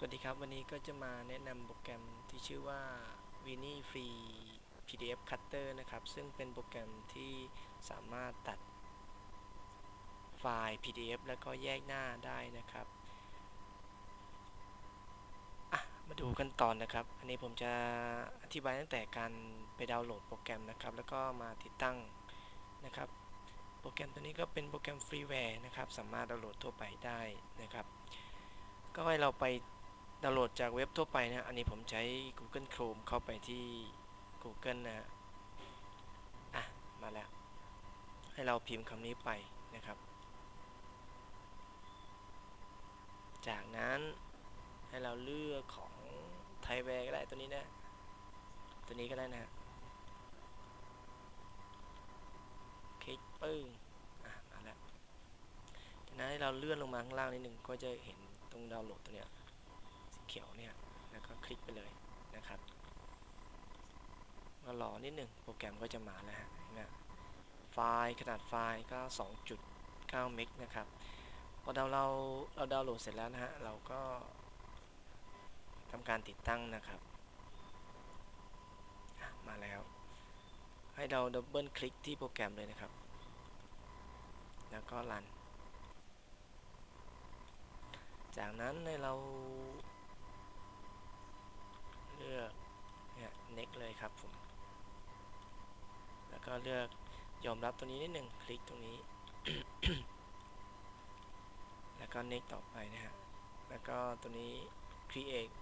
สวัสดีครับ วันนี้ก็จะมาแนะนำโปรแกรมที่ชื่อว่า w i n i Free PDF Cutter นะครับ ซึ่งเป็นโปรแกรมที่สามารถตัดไฟล์ PDF แล้วก็แยกหน้าได้นะครับ มาดูขั้นตอนนะครับ อันนี้ผมจะอธิบายตั้งแต่การไปดาวน์โหลดโปรแกรมนะครับ แล้วก็มาติดตั้งนะครับ โปรแกรมตัวนี้ก็เป็นโปรแกรมฟรีแวร์นะครับ สามารถดาวน์โหลดทั่วไปได้นะครับก็ให้เราไป ดาวน์โหลดจากเว็บทั่วไปนะอันนี้ผมใช้ Google Chrome เข้าไปที่ Google นะฮะอะ มาแล้ว ให้เราพิมพ์คำนี้ไปนะครับ จากนั้นให้เราเลือกของไทยแวร์ก็ได้ตัวนี้นะ ตัวนี้ก็ได้นะฮะคลิกปึ้งอะ มาแล้วจากนั้นให้เราเลื่อนลงมาข้างล่างนิดหนึ่งก็จะเห็นตรงดาวน์โหลดตัวเนี้ย เขียวเนี่ยแล้วก็คลิกไปเลยนะครับก็รอนิดหนึ่งโปรแกรมก็จะมาแล้วฮะนะไฟล์ขนาดไฟล์ก็ 2.9 เมกนะครับพอเราเราเราดาวน์โหลดเสร็จแล้วนะฮะเราก็ทำการติดตั้งนะครับมาแล้ว ให้เราดับเบิลคลิกที่โปรแกรมเลยนะครับ แล้วก็รัน จากนั้นให้เรา ลือกเนี่ย next เลยครับผม แล้วก็เลือกยอมรับตัวนี้นิดหนึ่งคลิกตรงนี้ แล้วก็ next ต่อไปนะฮะ แล้วก็ตัวนี้ create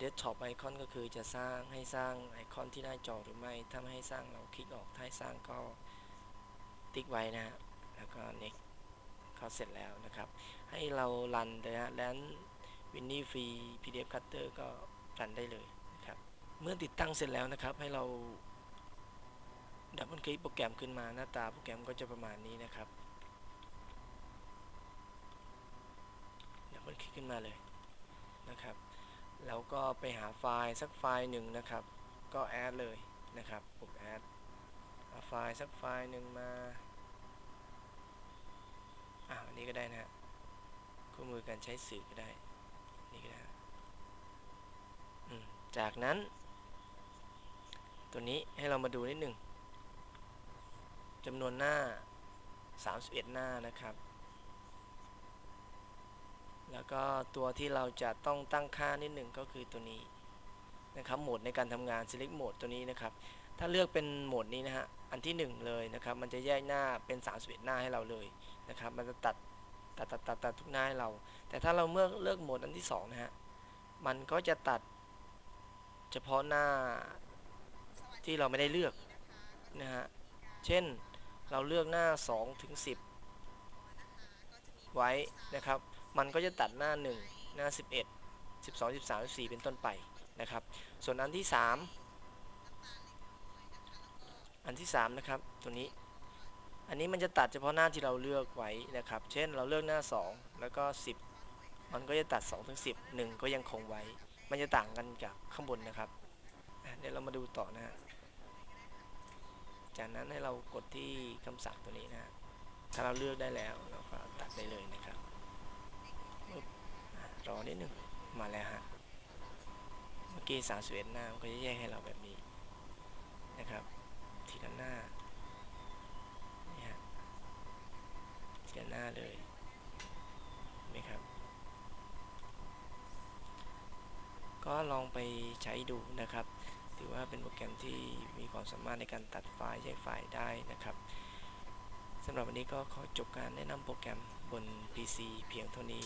desktop icon ก็คือจะสร้างให้สร้างไอคอนที่หน้าจอหรือไม่ ถ้าไม่ให้สร้างเราคลิกออก ถ้าให้สร้างก็ติ๊กไว้นะฮะ แล้วก็ next เขาเสร็จแล้วนะครับ ให้เรารันนะฮะ แล้ววินนี่ฟรี PDF Cutter ก็ รันได้เลยนะครับ เมื่อติดตั้งเสร็จแล้วนะครับให้เราดับเบิลคลิกโปรแกรมขึ้นมาหน้าตาโปรแกรมก็จะประมาณนี้นะครับดับเบิลคลิกขึ้นมาเลยนะครับแล้วก็ไปหาไฟล์สักไฟล์หนึ่งนะครับ ก็แอดเลยนะครับปุ่มแอดไฟล์สักไฟล์หนึ่งมาอ่าอันนี้ก็ได้นะฮะคู่มือการใช้สื่อก็ได้นี่ก็ได้ จากนั้น ตัวนี้ให้เรามาดูนิดหนึ่งจำนวนหน้า 31 หน้านะครับ แล้วก็ตัวที่เราจะต้องตั้งค่านิดหนึ่งก็คือตัวนี้นะครับโหมดในการทำงาน select mode ตัวนี้นะครับ ถ้าเลือกเป็นโหมดนี้นะฮะ อันที่ 1 เลยนะครับ มันจะแยกหน้าเป็น 31 หน้าให้เราเลยนะครับ มันจะตัดตัดตัดตัดตัดทุกหน้าให้เรา แต่ถ้าเราเมื่อเลือกโหมดอันที่2นะฮะ มันก็จะตัด เฉพาะหน้าที่เราไม่ได้เลือกนะฮะ เช่นเราเลือกหน้า 2 ถึง 10 ไว้นะครับ มันก็จะตัดหน้า 1 หน้า 11 12 13 14 เป็นต้นไปนะครับ ส่วนอันที่ 3 อันที่ 3 นะครับ ตัวนี้ อันนี้มันจะตัดเฉพาะหน้าที่เราเลือกไว้นะครับ เช่นเราเลือกหน้า 2 แล้วก็ 10 มันก็จะตัด2ถึง10 1 ก็ยังคงไว้ มันจะต่างกันจากข้างบนนะครับเดี๋ยวเรามาดูต่อนะฮะจากนั้นให้เรากดที่คำสั่งตัวนี้นะฮะถ้าเราเลือกได้แล้วเราก็ตัดได้เลยนะครับรอนิดหนึ่งมาแล้วฮะเมื่อกี้31หน้ามันก็จะแยกให้เราแบบนี้ ลองไปใช้ดูนะครับ ถือว่าเป็นโปรแกรมที่มีความสามารถในการตัดไฟล์แยกไฟล์ได้นะครับสำหรับวันนี้ก็ขอจบการแนะนำโปรแกรมบน PC เพียงเท่านี้